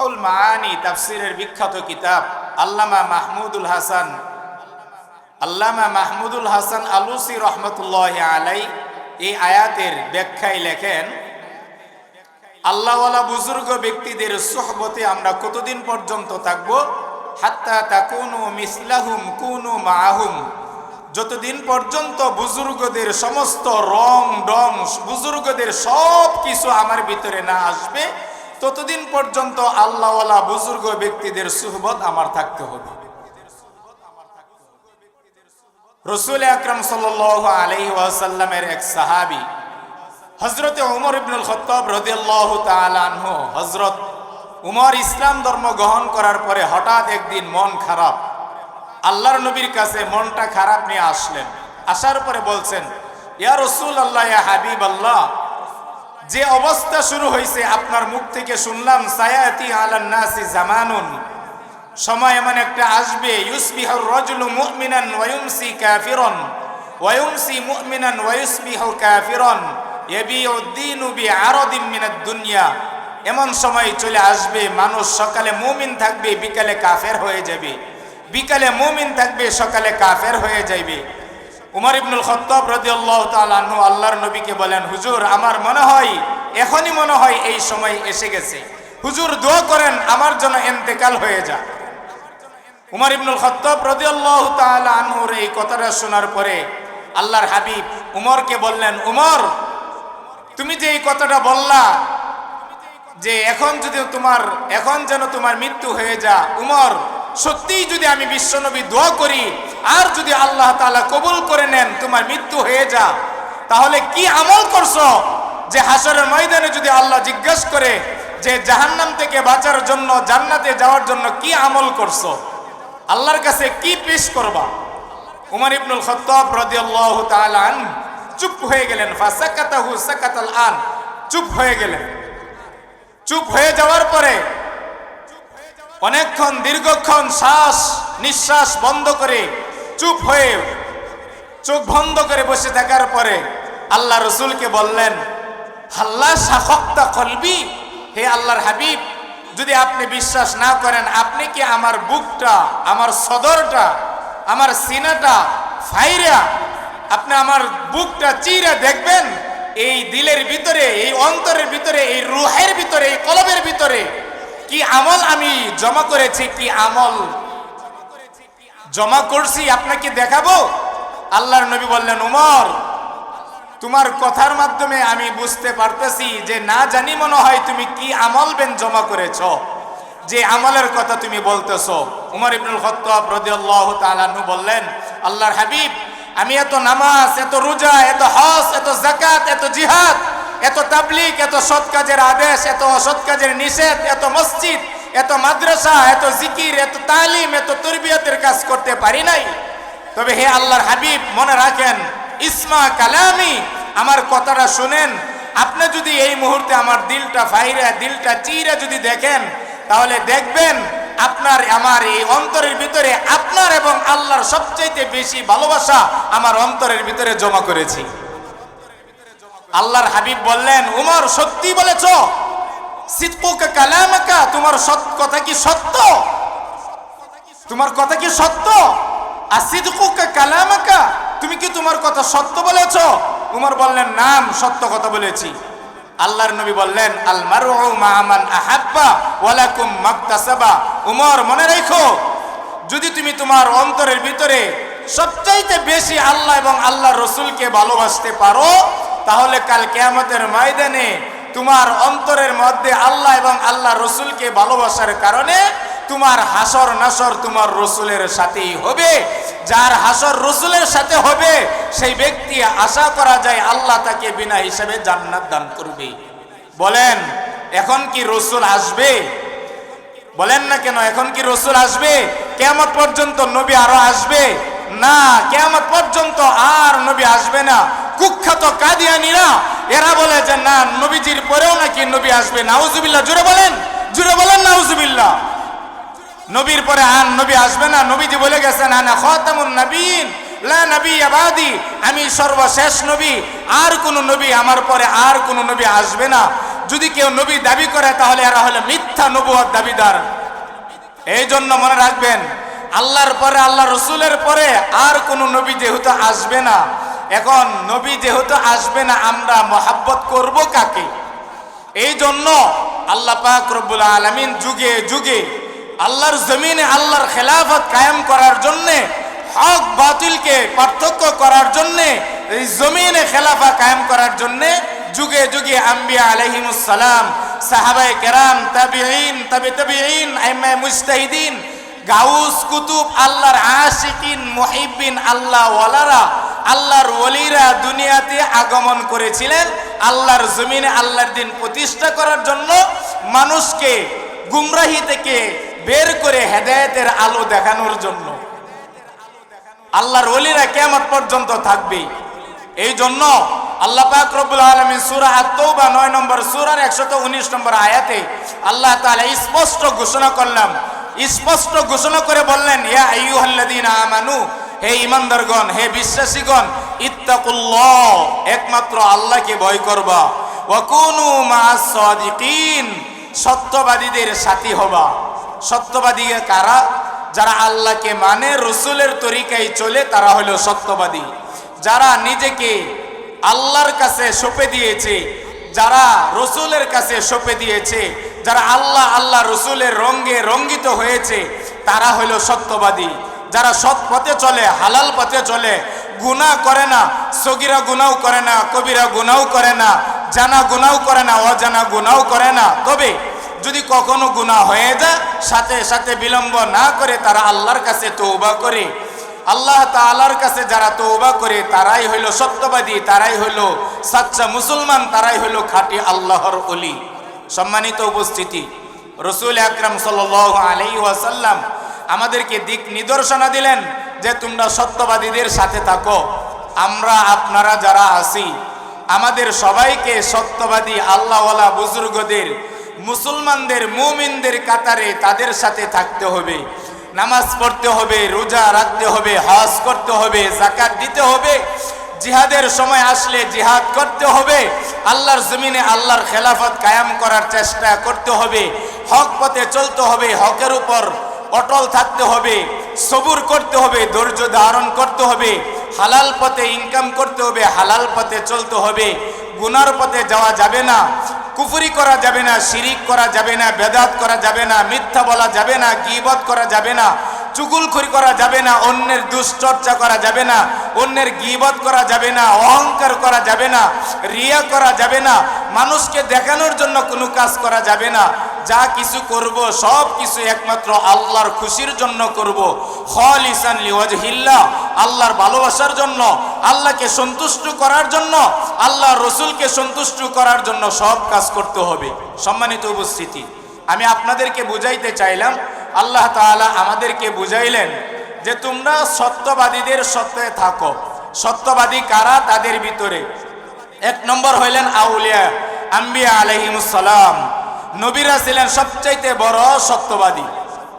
রুহুল মাআনি, তাফসিরের বিখ্যাত কিতাব আল্লামা মাহমুদুল হাসান। আল্লামা মাহমুদুল হাসান আলুসি রহমতুল্লাহ আলাই এই আয়াতের ব্যাখ্যায় লেখেন, আল্লাহওয়ালা বুজুর্গ ব্যক্তিদের সোহবতে আমরা কতদিন পর্যন্ত থাকব? হাত্তা তাকুনু মিসলাহুম কুনু মাহুম যতদিন পর্যন্ত বুজুর্গদের সমস্ত রং ডং বুজুর্গদের সব কিছু আমার ভিতরে না আসবে ততদিন পর্যন্ত আল্লাহওয়ালা বুজুর্গ ব্যক্তিদের সুহবত আমার থাকতে হবে। রসুল আকরম সাল আলহি ওয়াসাল্লামের এক সাহাবি হজরত উমর ইবনুল খত্তাব রদিয়াল্লাহ তালানহ হজরত উমর ইসলাম ধর্ম গ্রহণ করার পরে হঠাৎ একদিন মন খারাপ। আল্লাহর নবীর কাছে মনটা খারাপ নিয়ে আসলেন। আসার পরে বলছেন, ইয়া রসুল আল্লাহ হাবিব আল্লাহ যে অবস্থা শুরু হয়েছে, আপনার মুখ থেকে শুনলাম, সায়াতি আলান নাসি জামানুন। সময় এমন একটা আসবে ইউসবিহুর রাজুলু মুমিনান ওয়ায়ুমসি কাফিরন। ওয়ায়ুমসি মুমিনান ওয়ায়ুসবিহু কাফিরন। ইয়াবিউদ্দিনু বিআরাদিম মিনাদ দুনিয়া। এমন সময় চলে আসবে, মানুষ সকালে মুমিন থাকবে, বিকালে কাফের হয়ে যাবে। বিকালে মুমিন থাকবে, সকালে কাফের হয়ে যাবে উমর ইবনুল খত্তাব রাদিয়াল্লাহু তাআলা আনহু আল্লাহর নবীকে বলেন, হুজুর, আমার মনে হয়, এখনই মনে হয় এই সময় এসে গেছে। হুজুর, দোয়া করেন, আমার জন্য ইন্তেকাল হয়ে যা উমর ইবনুল খত্তাব রাদিয়াল্লাহু তাআলা আনহুর এই কথাটা শোনার পরে আল্লাহর হাবিব উমরকে বললেন, উমর, তুমি যে এই কথাটা বললা যে এখন যদি তোমার, এখন যেন তোমার মৃত্যু হয়ে যা, উমর সত্যিই যদি আমি বিশ্বনবী দোয়া করি, আর যদি আল্লাহ তালা কবুল করে নেন, তোমার মৃত্যু হয়ে যা। তাহলে কি আমল করছ? যে হাসরের ময়দানে যদি আল্লাহ জিজ্ঞেস করে যে জাহান্নাম থেকে বাঁচার জন্য, জান্নাতে যাওয়ার জন্য কি আমল করছ? আল্লাহর কাছে কি পেশ করবা? উমর ইবনুল খত্তাব রাদিয়াল্লাহু তাআলা আন চুপ হয়ে গেলেন। ফাসাকাতাহু সাকাতাল আন, চুপ হয়ে গেলেন। চুপ হয়ে যাওয়ার পরে অনেকক্ষণ, দীর্ঘক্ষণ শ্বাস, নিঃশ্বাস বন্ধ করে চুপ হয়ে চোখ বন্ধ করে বসে থাকার পরে আল্লাহ রসুলকে বললেন, হাল্লা সাখক্তা কলবি? হে আল্লাহর হাবিব, যদি আপনি বিশ্বাস না করেন, আপনি কি আমার বুকটা, আমার সদরটা, আমার সিনাটা ফাইরা, আপনি আমার বুকটা চিরা দেখবেন? এই দিলের ভিতরে, এই অন্তরের ভিতরে, এই রুহের ভিতরে, এই কলবের ভিতরে কি আমল আমি জমা করেছি, কি আমল? জমা করছি, আপনাকে দেখাবো? আল্লাহর নবী বললেন, উমর, তোমার কথার মাধ্যমে আমি বুঝতে পারতেছি যে না জানি মনে হয় তুমি কি আমল বেন জমা করেছ। যে আমলের কথা তুমি বলতেছো। উমর ইবনুল খত্তাব রাদিয়াল্লাহু তাআলা বললেন, আল্লাহর হাবিব, আমি এত নামাজ, এত রোজা, এত হজ, এত জাকাত এত জিহাদ এত তাবলিক এত সৎ কাজের আদেশ, এত অসৎ কাজের নিষেধ, এত মসজিদ, এত মাদ্রাসা, এত জিকির, এত তালিম, এত তরবিয়তের কাজ করতে পারি নাই। তবে হে আল্লাহর হাবিব, মনে রাখেন, ইসমা কালামি, আমার কথাটা শুনেন। আপনি যদি এই মুহূর্তে আমার দিলটা ফাইরা, দিলটা চিরা যদি দেখেন, তাহলে দেখবেন, আপনার, আমার এই অন্তরের ভিতরে আপনার এবং আল্লাহর সবচাইতে বেশি ভালোবাসা আমার অন্তরের ভিতরে জমা করেছি। আল্লাহর হাবিব বললেন, উমর, সত্যি বলেছ? সিদ্কুকা কালামাকা, তোমার সৎ কথা কি সত্য? তোমার কথা কি সত্য? আর সিদ্কুকা কালামাকা, তুমি কি তোমার কথা সত্য বলেছ? উমর বললেন, নাম, সত্য কথা বলেছি। আল্লাহর নবী বললেন আল মাআমান আহাব্বা ওয়ালাকুম মাকতাসাবা। উমর, মনে রেখো, যদি তুমি তোমার অন্তরের ভিতরে সবচাইতে বেশি আল্লাহ এবং আল্লাহ রসুলকে ভালোবাসতে পারো তাহলে কাল কেয়ামতের ময়দানে তোমার অন্তরের মধ্যে আল্লাহ এবং আল্লাহ রসুলকে ভালোবাসার কারণে তোমার হাসর নাসর তোমার রসুলের সাথেই হবে। যার হাসর রসুলের সাথে হবে, সেই ব্যক্তি আশা করা যায় আল্লাহ তাকে বিনা হিসেবে জান্নাত দান করবে। বলেন, এখন কি রসুল আসবে? বলেন না কেন, এখন কি রসুল আসবে? কেমত পর্যন্ত নবী আরও আসবে? না কেমত পর্যন্ত আর নবী আসবে না। কুখ্যাত কাদিয়ানিরা, এরা বলে যে, না, নবীজির পরেও নাকি নবী আসবে। নাউজুবিল্লাহ জুড়ে বলেন জুড়ে বলেন, নাউজুবিল্লাহ। নবীর পরে আর নবী আসবে না। নবীজি বলে গেছেন, আনা খাতামুন নবীন লা নবী আবাদি আমি সর্বশেষ নবী, আর কোন নবী আমার পরে আর কোন নবী আসবে না। যদি কেউ নবী দাবি করে, তাহলে এরা হলো মিথ্যা নবুয়ার দাবিদার। এই জন্য মনে রাখবেন, আল্লাহর পরে আল্লাহ রসুলের পরে আর কোন নবী যেহেতু আসবে না এখন নবী যেহেতু আসবে না, আমরা মহাব্বত করব কাকে? এই জন্য আল্লাহ পাক রব্বুল আলমিন যুগে যুগে আল্লাহর জমিনে আল্লাহর খেলাফত কায়েম করার জন্যে, হক বাতিলকে পার্থক্য করার জন্যে, এই জমিনে খেলাফা কায়েম করার জন্যে যুগে যুগে আম্বিয়া আলহিমুসালাম সাহাবাই কেরাম, তাবিঈন তাবে তাবিঈন আইমায় মুস্তাহিদিন গাউস কুতুব আল্লাহর আশিকিন, মুহিব্বিন, আল্লাহ ওয়ালারা, আল্লাহর ওলিরা দুনিয়াতে আগমন করেছিলেন। আল্লাহর জমিনে আল্লাহর দিন প্রতিষ্ঠা করার জন্য মানুষকে গুমরাহি থেকে বের করে হেদায়েতের আলো দেখানোর জন্য। আল্লাহর ওলিরা কেমন পর্যন্ত থাকবে। এই জন্য আল্লাহ পাক রব্বুল আলামিন সূরা আত-তাওবা 9 নম্বর, সূরার 119 নম্বর আয়াতে আল্লাহ তাআলা স্পষ্ট ঘোষণা করলাম স্পষ্ট ঘোষণা করে বললেন, ইয়া আমানু, হে ইমানদারগণ হে বিশ্বাসীগণ, ইত্তাকুল্লাহ, একমাত্র আল্লাহকে ভয় করবা। ওয়া কুনু মা'আস সত্যবাদীদের সাথী হবা। সত্যবাদী কারা? যারা আল্লাহকে মানে রসুলের তরিকায় চলে, তারা হলো সত্যবাদী। যারা নিজেকে আল্লাহর কাছে সঁপে দিয়েছে, যারা রসুলের কাছে সঁপে দিয়েছে যারা আল্লাহ আল্লাহ রসুলের রঙ্গে রঙ্গিত হয়েছে, তারা হইল সত্যবাদী। যারা সৎ পথে চলে, হালাল পথে চলে গুনাহ করে না, সগিরা গুনাও করে না, কবিরা গুনাও করে না, জানা গুনাও করে না, অজানা গুনাও করে না। তবে যদি কখনো গুণা হয়ে যায়, সাথে সাথে বিলম্ব না করে তারা আল্লাহর কাছে তৌবা করে। আল্লাহ তাআলার কাছে যারা তৌবা করে, তারাই হইল সত্যবাদী, তারাই হইল সাচ্চা মুসলমান, তারাই হইল খাঁটি আল্লাহর অলি সম্মানিত উপস্থিতি। রসুল আকরাম সাল আলাই ওয়াসাল্লাম আমাদেরকে দিক নিদর্শনা দিলেন যে তোমরা সত্যবাদীদের সাথে থাকো। আমরা আপনারা যারা আছি, আমাদের সবাইকে সত্যবাদী আল্লাহওয়ালা বুজুর্গদের, মুসলমানদের, মুমিনদের কাতারে তাদের সাথে থাকতে হবে। নামাজ পড়তে হবে, রোজা রাখতে হবে, হজ করতে হবে জাকাত দিতে হবে। জিহাদের সময় আসলে জিহাদ করতে হবে। আল্লাহর জমিনে আল্লাহর খেলাফত কায়াম করার চেষ্টা করতে হবে। হক পথে চলতে হবে, হকের উপর অটল থাকতে হবে, সবুর করতে হবে, ধৈর্য ধারণ করতে হবে, হালাল পথে ইনকাম করতে হবে, হালাল পথে চলতে হবে। গুনার পথে যাওয়া যাবে না, কুফুরি করা যাবে না, শিরিক করা যাবে না, বেদাত করা যাবে না, মিথ্যা বলা যাবে না, গিবত করা যাবে না। চুগুলখুরি করা যাবে না, অন্যের দুশ্চর্চা করা যাবে না, অন্যের গিবত করা যাবে না, অহংকার করা যাবে না, রিয়া করা যাবে না, মানুষকে দেখানোর জন্য কোনো কাজ করা যাবে না। যা কিছু করব, সব কিছু একমাত্র আল্লাহর খুশির জন্য করব। হল ইসান লিওয়াজহিল্লা আল্লাহর ভালোবাসার জন্য, আল্লাহকে সন্তুষ্ট করার জন্য আল্লাহ রসুলকে সন্তুষ্ট করার জন্য সব কাজ করতে হবে। সম্মানিত উপস্থিতি, আমি আপনাদেরকে বুঝাইতে চাইলাম আল্লাহ তাআলা আমাদেরকে বুঝাইলেন যে তোমরা সত্যবাদীদের সত্যে থাকো। সত্যবাদী কারা? তাদের ভিতরে। এক নম্বর হইলেন আউলিয়া, আম্বিয়া আলহিমুসালাম নবীরা ছিলেন সবচাইতে বড় সত্যবাদী।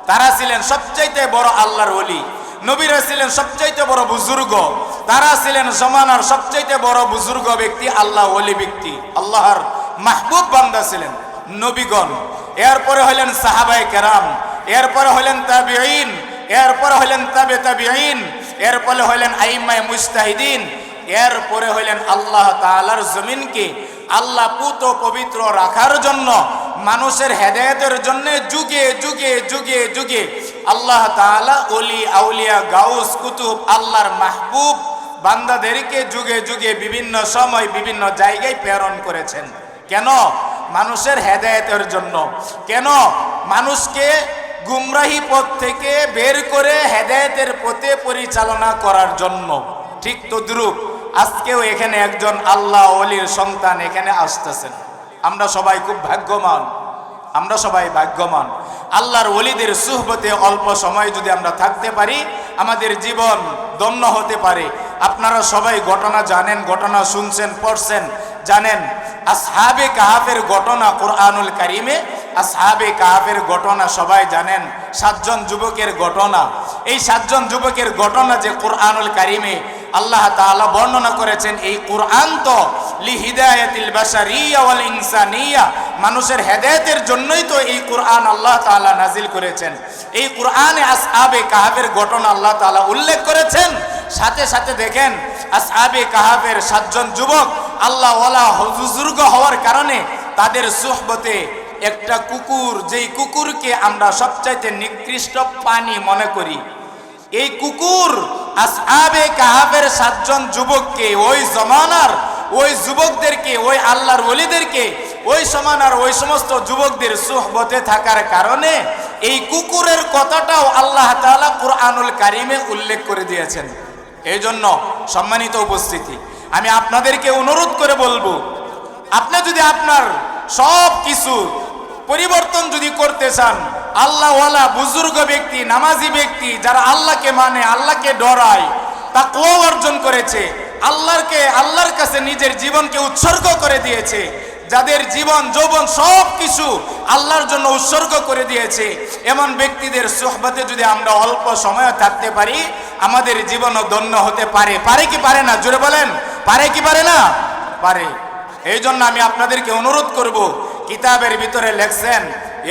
তারা ছিলেন সবচাইতে বড় আল্লাহর ওলি। নবীরা ছিলেন সবচাইতে বড় বুজুর্গ। তারা ছিলেন জমানার সবচাইতে বড় বুজুর্গ ব্যক্তি, আল্লাহ অলি ব্যক্তি। আল্লাহর মাহবুব বান্দা ছিলেন নবীগণ। এরপরে হলেন সাহাবাই কেরাম। এরপরে হলেন তাবিঈন, এরপরে হলেন তাবে তাবিঈন, এরপরে হলেন আইমায় মুস্তাহিদিন এরপরে হলেন আল্লাহ তাআলার জমিনকে। আল্লাহ পুত পবিত্র রাখার জন্য, মানুষের হেদায়তের জন্য যুগে যুগে যুগে যুগে আল্লাহ তাআলা অলি আউলিয়া, গাউস, কুতুব, আল্লাহর মাহবুব বান্দাদেরকে যুগে যুগে বিভিন্ন সময় বিভিন্ন জায়গায় প্রেরণ করেছেন। কেন? মানুষের হেদায়েতের জন্য। কেন? মানুষকে গুমরাহি পথ থেকে বের করে হেদায়েতের পথে পরিচালনা করার জন্য। ঠিক তদ্রুপ, আজকেও এখানে একজন আল্লাহ অলির সন্তান এখানে আসতেছেন। আমরা সবাই খুব ভাগ্যমান। আমরা সবাই ভাগ্যবান আল্লাহর অলিদের সুহবতে অল্প সময় যদি আমরা থাকতে পারি, আমাদের জীবন দন্য হতে পারে। আপনারা সবাই ঘটনা জানেন, ঘটনা শুনছেন, পড়ছেন, জানেন। আসহাবে কাহাবের ঘটনা কোরআনুল কারিমে আসহাবে কাহাবের ঘটনা সবাই জানেন, সাতজন যুবকের ঘটনা। এই সাতজন যুবকের ঘটনা যে কোরআনুল কারিমে আল্লাহ তাআলা বর্ণনা করেছেন, এই কোরআন তো মানুষের হেদায়েতের জন্যই তো এই কোরআন আল্লাহ তাআলা নাজিল করেছেন। এই কোরআনে আসহাবে কাহাবের ঘটনা আল্লাহ তাআলা উল্লেখ করেছেন। সাথে সাথে দেখেন, আসহাবে কাহাবের সাতজন যুবক আল্লাহ ওয়ালা হুজুর্গ হওয়ার কারণে তাদের সুহবতে একটা কুকুর, যেই কুকুরকে আমরা সবচাইতে নিকৃষ্ট পানি মনে করি, এই কুকুর আসহাবে কাহাবের সাতজন যুবককে, ওই জমানার, ওই যুবকদেরকে, ওই আল্লাহর ওলিদেরকে, ওই সমানার ওই সমস্ত যুবকদের সুহবতে থাকার কারণে এই কুকুরের কথাটাও আল্লাহ তাআলা কুরআনুল কারিমে উল্লেখ করে দিয়েছেন। এই জন্য সম্মানিত উপস্থিতি, আমি আপনাদেরকে অনুরোধ করে বলব, আপনি যদি আপনার সব কিছু পরিবর্তন যদি করতে চান, আল্লাহওয়ালা বুজুর্গ ব্যক্তি, নামাজি ব্যক্তি, যারা আল্লাহকে মানে আল্লাহকে ডরায় তা কোয়া অর্জন করেছে আল্লাহকে আল্লাহর কাছে নিজের জীবনকে উৎসর্গ করে দিয়েছে, যাদের জীবন, যৌবন সব কিছু আল্লাহর জন্য উৎসর্গ করে দিয়েছে, এমন ব্যক্তিদের সোহবতে যদি আমরা অল্প সময় থাকতে পারি, আমাদের জীবনও ধন্য হতে পারে। পারে কি পারে না? জোরে বলেন। পারে কি পারে না? পারে। এই জন্য আমি আপনাদেরকে অনুরোধ করব কিতাবের ভিতরে লেখছেন,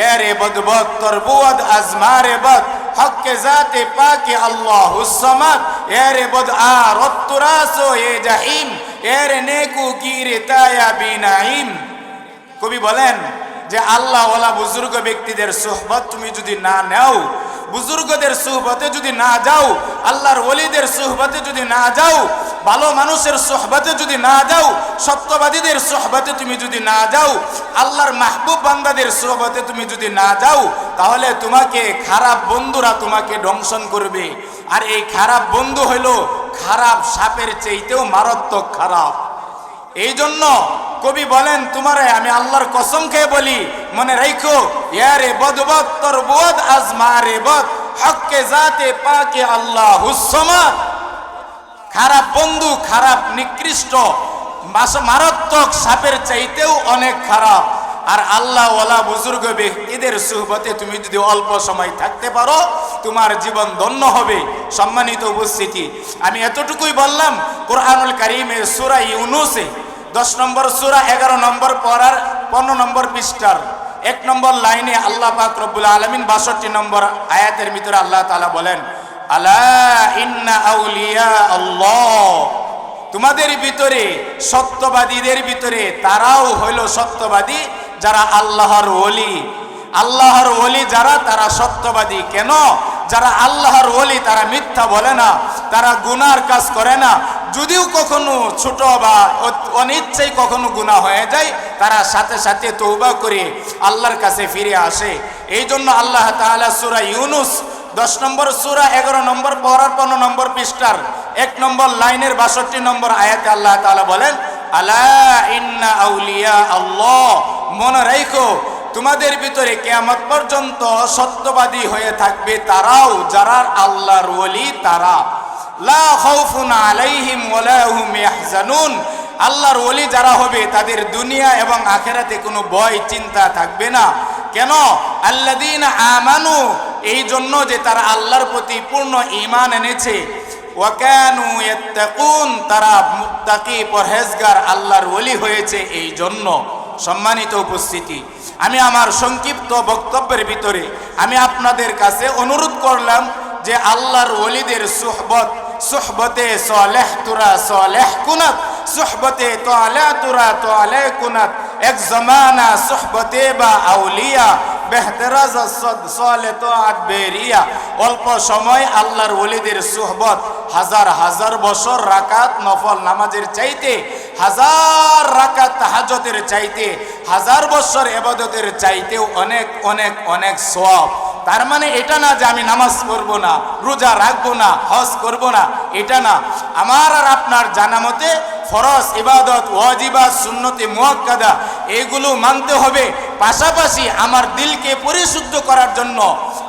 এ রে বদবদ, তোর বুয়াদ আজমারে বদ, হককে জাতে পাকে আল্লাহ হুসমাদ এ রে বদ আ রত্তুরাসো এ জাহিম, এ রে নেকু গিরে তায়া বিনাইম। কবি বলেন যে আল্লাহ ওলা বুজুর্গ ব্যক্তিদের সোহবত তুমি যদি না নেও, বুজুর্গদের সুহবতে যদি না যাও, আল্লাহর ওলিদের সুহবতে যদি না যাও ভালো মানুষের সোহবতে যদি না যাও, সত্যবাদীদের সোহবতে তুমি যদি না যাও, আল্লাহর মাহবুব বান্দাদের সোহবতে তুমি যদি না যাও, তাহলে তোমাকে খারাপ বন্ধুরা তোমাকে ধ্বংসন করবে। আর এই খারাপ বন্ধু হইল খারাপ সাপের চাইতেও মারাত্মক খারাপ। এই জন্য কবি বলেন, তোমারে আমি আল্লাহর কসম খেয়ে বলি, মনে রাখো ইয়ারে বদবত তোর বোধ আজ মারে বদ হককে জাতে পাকে আল্লাহ হুসমাত খারাপ বন্ধু, খারাপ নিকৃষ্ট মারাত্মক সাপের চাইতেও অনেক খারাপ। আর আল্লাহ ওলা বুজুর্গ ব্যক্তিদের সুহবতে তুমি যদি অল্প সময় থাকতে পারো, তোমার জীবন ধন্য হবে। সম্মানিত উপস্থিতি, আমি এতটুকুই বললাম, কোরআনুল কারিমের সুরা ইউনুসে দশ নম্বর সুরা, এগারো নম্বর পড়ার পনেরো নম্বর পৃষ্ঠার এক নম্বর লাইনে আল্লাহ পাক রব্বুল আলমিন বাষট্টি নম্বর আয়াতের ভিতরে আল্লাহ তালা বলেন তোমাদের ভিতরে, সত্যবাদীদের ভিতরে, তারাও হইল সত্যবাদী যারা আল্লাহর ওলি। আল্লাহর ওলি যারা, তারা সত্যবাদী। কেন? যারা আল্লাহর ওলি, তারা মিথ্যা বলে না, তারা গুনার কাজ করে না। যদিও কখনো ছোট বা অনিচ্ছাই কখনো গুনাহ হয়ে যায়, তারা সাথে সাথে তৌবা করে আল্লাহর কাছে ফিরে আসে। এই জন্য আল্লাহ তাআলা সূরা ইউনুস দশ নম্বর সুরা, এগারো নম্বর পড়ার পনেরো নম্বর পৃষ্ঠার, এক নম্বর লাইনের বাষট্টি নম্বর আয়াতে আল্লাহ তাআলা বলেন, আলা ইন্না আউলিয়া আল্লাহ। মনে রাখো, তোমাদের ভিতরে কেয়ামত পর্যন্ত সত্যবাদী হয়ে থাকবে তারাও যারা আল্লাহর ওলি তারা। লা খাউফুন আলাইহিম ওয়ালা হুম ইয়াহজানুন। আল্লাহর ওলি যারা হবে, তাদের দুনিয়া এবং আখেরাতে কোনো ভয়, চিন্তা থাকবে না। কেন? আল্লাদিন আমানু, এই জন্য যে তারা আল্লাহর প্রতি পূর্ণ ইমান এনেছে। ওয়াকানু ইয়াত্তাকুন, তারা মুত্তাকি পরহেজগার, আল্লাহর ওলি হয়েছে এই জন্য। সম্মানিত উপস্থিতি, আমি আমার সংক্ষিপ্ত বক্তব্যের ভিতরে আমি আপনাদের কাছে অনুরোধ করলাম যে আল্লাহর ওলিদের সুহবত, সুহবতে সলেহ তুরা সলেহ কুনাত সুহবতে তোয়ালা তুরা তোয়ালে কুনাত। এক জমানা সুহবতে বা আউলিয়া, বেহতরাজ সলে তো বেরিয়া। অল্প সময় আল্লাহর ওলিদের সুহবত, হাজার হাজার বছর রাকাত নফল নামাজের চাইতে, হাজার রাকাত হাজতের চাইতে, হাজার বছর এবাদতের চাইতেও অনেক অনেক অনেক সব তার মানে এটা না যে আমি নামাজ পড়ব না, রোজা রাখব না, হজ করব না, এটা না। আমার আর আপনার জানা মতে ফরজ, ইবাদত, ওয়াজিবা, সুন্নতে, মুয়াক্কাদা, এগুলো মানতে হবে। পাশাপাশি আমার দিলকে পরিশুদ্ধ করার জন্য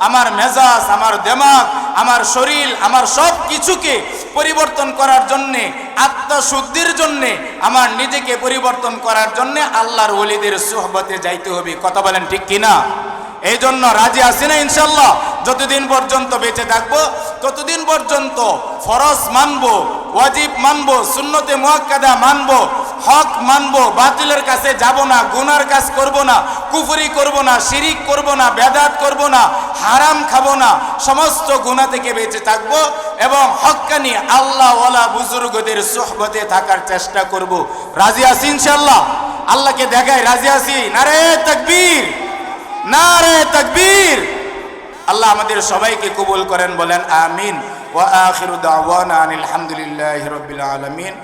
আমার মেজাজ, আমার দেমাগ, আমার শরীর, আমার সব কিছুকে পরিবর্তন করার জন্যে, আত্মশুদ্ধির জন্যে, আমার নিজেকে পরিবর্তন করার জন্যে আল্লাহর ওলিদের সুহবতে যাইতে হবে। কথা বলেন ঠিক কিনা? এই জন্য রাজি আছি না ইনশাল্লাহ যতদিন পর্যন্ত বেঁচে থাকব, ততদিন পর্যন্ত ফরজ মানবো, ওয়াজিব মানবো, সুন্নতে মুয়াক্কাদা মানবো, হক মানবো, বাতিলের কাছে যাব না, গুনার কাজ করব না, কুফরি করব না, শিরিক করব না, বেদাত করব না, হারাম খাব না, সমস্ত গুণা থেকে বেঁচে থাকব এবং হক্কানি আল্লাহ ওয়ালা বুজুর্গদের সোহবতে থাকার চেষ্টা করব। রাজি আছি ইনশাল্লাহ আল্লাহকে দেখায় রাজি আছি? নারে তাকবীর! নারে তকবীর। আল্লাহ আমাদের সবাইকে কবুল করেন, বলেন আমিন। ওয়া আখিরু দাওয়ানা আনিল হামদুলিল্লাহি রাব্বিল আলামিন।